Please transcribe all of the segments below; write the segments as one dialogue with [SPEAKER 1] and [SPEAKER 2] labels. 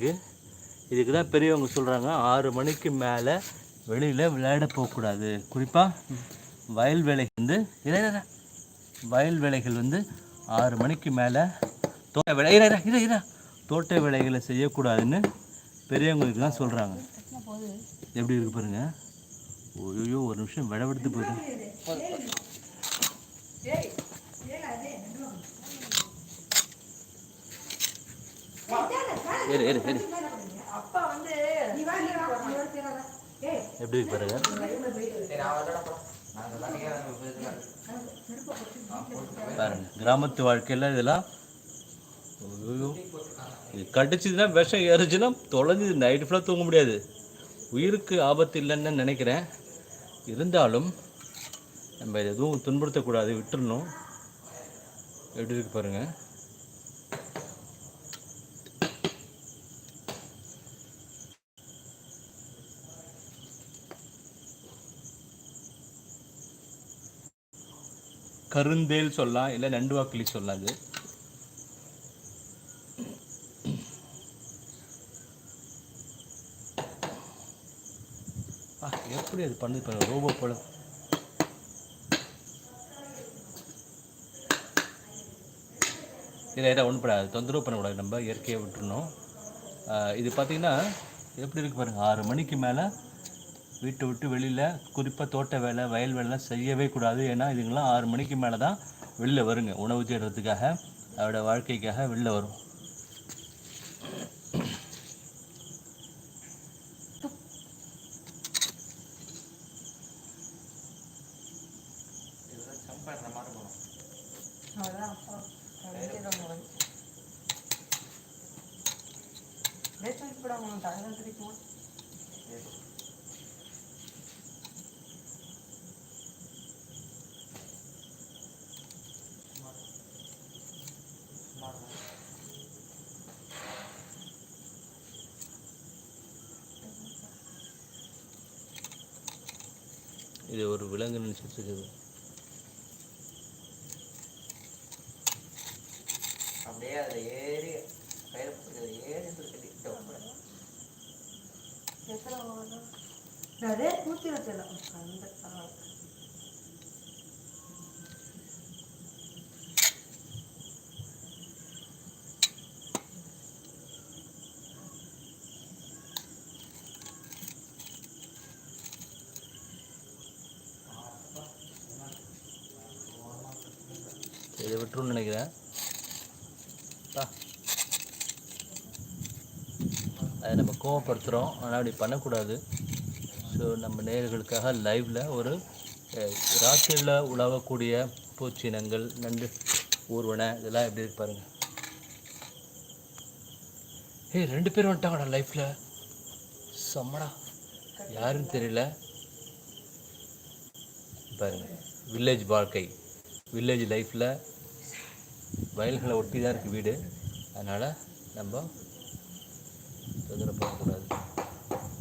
[SPEAKER 1] இருக்குது இதுக்கு தான் பெரியவங்க சொல்கிறாங்க ஆறு மணிக்கு மேலே வெளியில் விளையாட போகக்கூடாது. குறிப்பாக வயல் வேலை வந்து இரு, வயல் வேலைகள் வந்து ஆறு மணிக்கு மேலே தோட்ட வேலை இரா இரு, இரு, தோட்ட வேலைகளை செய்யக்கூடாதுன்னு பெரியவங்களுக்கு தான் சொல்கிறாங்க எப்படி இருக்கு பாருங்க. ஐயோ ஒரு நிமிஷம் விடவெடுத்து போயிட்டேன் ஏறு ஏறு ஏறு. எப்படி இருக்கு பாருங்க? பாருங்க கிராமத்து வாழ்க்கையில் இதெல்லாம் கடிச்சதுன்னா விஷம் எரிஞ்சுன்னா தொலைஞ்சு நைட்டு ஃபுல்லாக தூங்க முடியாது. உயிருக்கு ஆபத்து இல்லைன்னு நினைக்கிறேன். இருந்தாலும் நம்ம எதுவும் துன்புறுத்தக்கூடாது விட்டுறணும். எப்படி இருக்கு பாருங்கள் கருந்தேல் சொல்லலாம் இல்லை நண்டுவாக்கிளி சொல்லலாம் இது எப்படி அது பண்ணுது பாருங்க ரோபோ போல. இல்லை ஏதாவது ஒன்றும் பண்ணாது. தொந்தரவு பண்ணக்கூடாது. நம்ம இயற்கையை விட்டுறணும். இது பார்த்திங்கன்னா எப்படி இருக்கு பாருங்க ஆறு மணிக்கு மேலே வீட்டை விட்டு வெளியில் குறிப்பாக தோட்ட வேலை வயல் வேலைலாம் செய்யவே கூடாது. ஏன்னா இதுங்கெல்லாம் ஆறு மணிக்கு மேலே தான் வெளில வருங்க. உணவு தேடுறதுக்காக அவரோட வாழ்க்கைக்காக வெளில வரும். இது ஒரு விலங்கு நினச்சிட்டு இருக்குது
[SPEAKER 2] அப்படியே அதில் ஏறி கயிறு ஏறி கட்டிக்கிட்டு.
[SPEAKER 3] நிறைய வச்சிடலாம் அந்த
[SPEAKER 1] இதை விட்டுருன்னு நினைக்கிறேன். அதை நம்ம கோவப்படுத்துகிறோம் ஆனால் அப்படி பண்ணக்கூடாது. ஸோ நம்ம நேர்களுக்காக லைவில் ஒரு ராத்திரியில் உழவக்கூடிய பூச்சினங்கள் நண்டு ஊர்வனை இதெல்லாம் எப்படி இருப்பாருங்க பாருங்க. ஏய் ரெண்டு பேர் வந்துட்டாங்கடா லைஃப்பில் செம்மடா. யாருன்னு தெரியல. பாருங்க. வில்லேஜ் வாழ்க்கை. வில்லேஜ் லைஃப்பில் வயல்களை ஒட்டி தான் இருக்குது வீடு. அதனால் நம்ம தொந்தரவு பண்ணக்கூடாது.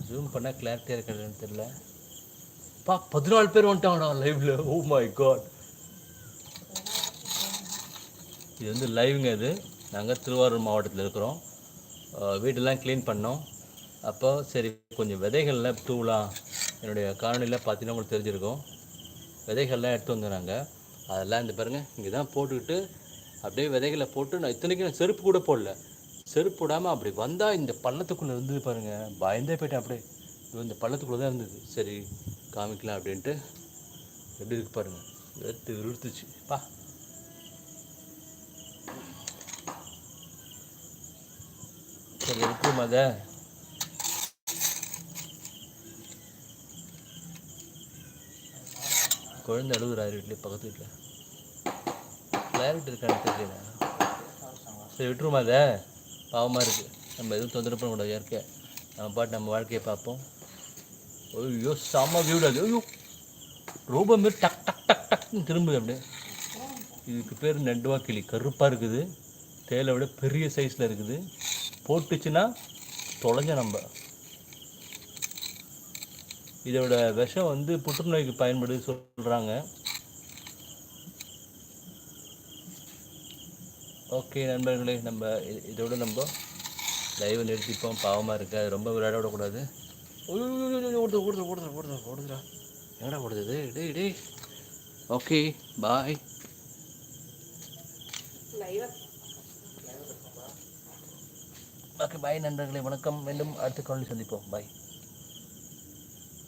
[SPEAKER 1] ஜூம் பண்ணால் கிளாரிட்டியாக இருக்கிறதுன்னு தெரில பா பதினாலு பேர் வந்துட்டாங்கடா லைவில் ஓ மை காட் இது வந்து லைவுங்க இது. நாங்கள் திருவாரூர் மாவட்டத்தில் இருக்கிறோம். வீடெல்லாம் க்ளீன் பண்ணோம். அப்போ சரி கொஞ்சம் விதைகள்லாம் தூவலாம் என்னுடைய காணொலியில் பார்த்தீங்கன்னா உங்களுக்கு தெரிஞ்சிருக்கும். விதைகள்லாம் எடுத்து வந்துடுறாங்க அதெல்லாம் இந்த பாருங்க இங்கே தான் போட்டுக்கிட்டு அப்படியே விதைகளை போட்டு நான் இத்தனைக்கும் நான் செருப்பு கூட போடல. செருப்பு விடாமல் அப்படி வந்தால் இந்த பள்ளத்துக்குள்ளே இருந்தது பாருங்க. பயந்தே போயிட்டேன் அப்படியே. இது இந்த பள்ளத்துக்குள்ளே தான் இருந்தது. சரி காமிக்கலாம் அப்படின்ட்டு. எப்படி இருக்கு பாருங்கள் எடுத்து விருத்துச்சு பா. சரி இருக்கும் அதை? குழந்தை அழுகுறாரு வீட்டில் பக்கத்து வீட்டில் கிளாரிட்டி இருக்கான்னு தெரியல. சரி விட்டுருமா அதை பாவமாக இருக்குது நம்ம எதுவும் தொந்தரவு பண்ணக்கூடாது இயற்கை நம்ம பாட்டு நம்ம வாழ்க்கையை பார்ப்போம். ஐயோ செம்ம வியூடு அது ஐயோ ரொம்ப மாரி டக் டக் டக் டக்னு திரும்புது அப்படியே. இதுக்கு பேர் நெண்டுவா கிளி. கருப்பாக இருக்குது. தேலை விட பெரிய சைஸில் இருக்குது. போட்டுச்சுன்னா தொலைஞ்ச நம்ம இதோட விஷம் வந்து புற்றுநோய்க்கு பயன்படுது சொல்கிறாங்க ஓகே நண்பர்களே நம்ம இதோட நம்ம லைவை நிறுத்திப்போம். பாவமாக இருக்கு. அது ரொம்ப விளையாட விடக்கூடாது. ஓடுது ஓடுது ஓடுது ஓடுது ஓடுதுடா. எங்கடா ஓடுது டேய் டேய் ஓகே பாய். ஓகே பாய் நண்பர்களே. வணக்கம். மீண்டும் அடுத்த காலையில் சந்திப்போம். பாய்.